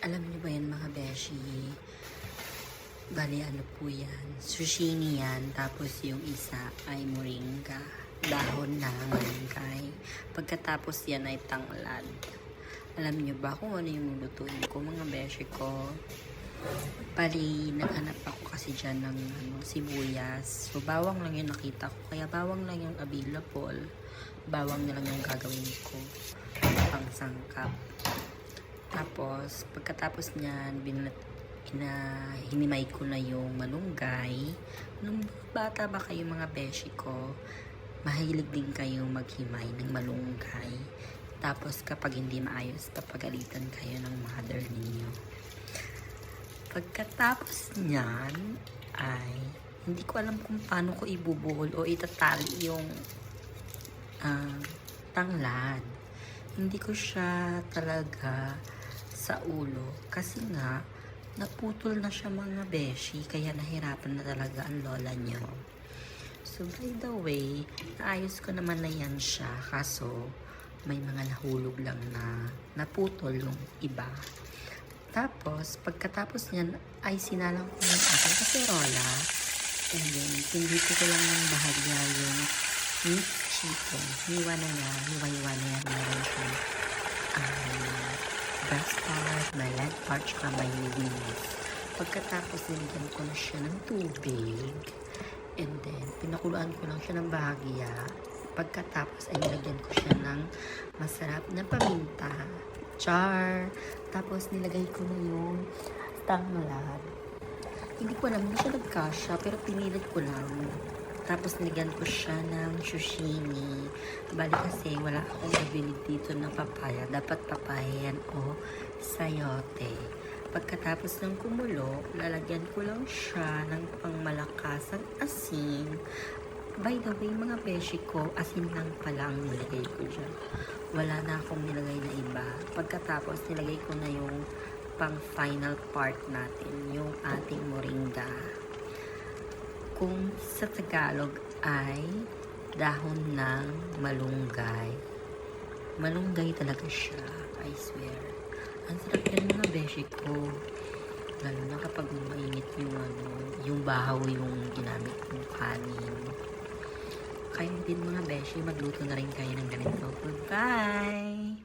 Alam niyo ba yan mga beshi? Bali ano po yan? Sushini yan. Tapos yung isa ay moringa. Dahon ng malunggay. Pagkatapos yan ay tanglad. Alam niyo ba kung ano yung lutuin ko mga beshi ko? Bali, naghanap ako kasi dyan ng ano, sibuyas. So, bawang lang yung nakita ko. Kaya bawang lang yung available. Bawang na lang yung gagawin ko. Pang sangkap. Tapos, pagkatapos niyan, binat, ina, hinimay ko na yung malunggay. Nung bata ba kayo mga beshi ko, mahilig din kayo maghimay ng malunggay. Tapos, kapag hindi maayos, papagalitan kayo ng mother ninyo. Pagkatapos niyan, ay, hindi ko alam kung paano ko ibubuhol o itatali yung ah, tanglad. Hindi ko siya talaga sa ulo. Kasi nga, naputol na siya mga beshi, kaya nahirapan na talaga ang lola niyo. So, by the way, naayos ko naman na yan siya. Kaso, may mga nahulog lang na naputol yung iba. Tapos, pagkatapos niyan, ay sinalang ko ng aking kaserola. And then, pinito ko lang ng bahagya yung mixed chicken. Hiwa na niya, hiwa-hiwa na yan. May leg part, tsaka may wings. Pagkatapos, nilagyan ko na siya ng tubig. And then, pinakuluan ko lang siya ng bahagya. Pagkatapos, ay nilagyan ko siya ng masarap na paminta. Char! Tapos, nilagay ko na yung tanglad. Hindi ko alam, hindi siya nagkasya, pero pinilit ko lang. Tapos, nilagyan ko siya ng shushini. Bali kasi, wala akong nabili dito ng papaya. Dapat papaya yan o sayote. Pagkatapos ng kumulo, lalagyan ko lang siya ng pangmalakasang asin. By the way, mga beshi ko, asin lang pala ang nilagay ko dyan. Wala na akong nilagay na iba. Pagkatapos, nilagay ko na yung pang final part natin, yung ating moringa. Kung sa Tagalog ay dahon ng malunggay. Malunggay talaga siya, I swear. Ang sarap yan mga beshi ko. Lalo na kapag mainit yung ano, yung bahaw yung ginamit ng kanin. Kayo din mga beshi, magluto na rin kayo ng ganito. Goodbye!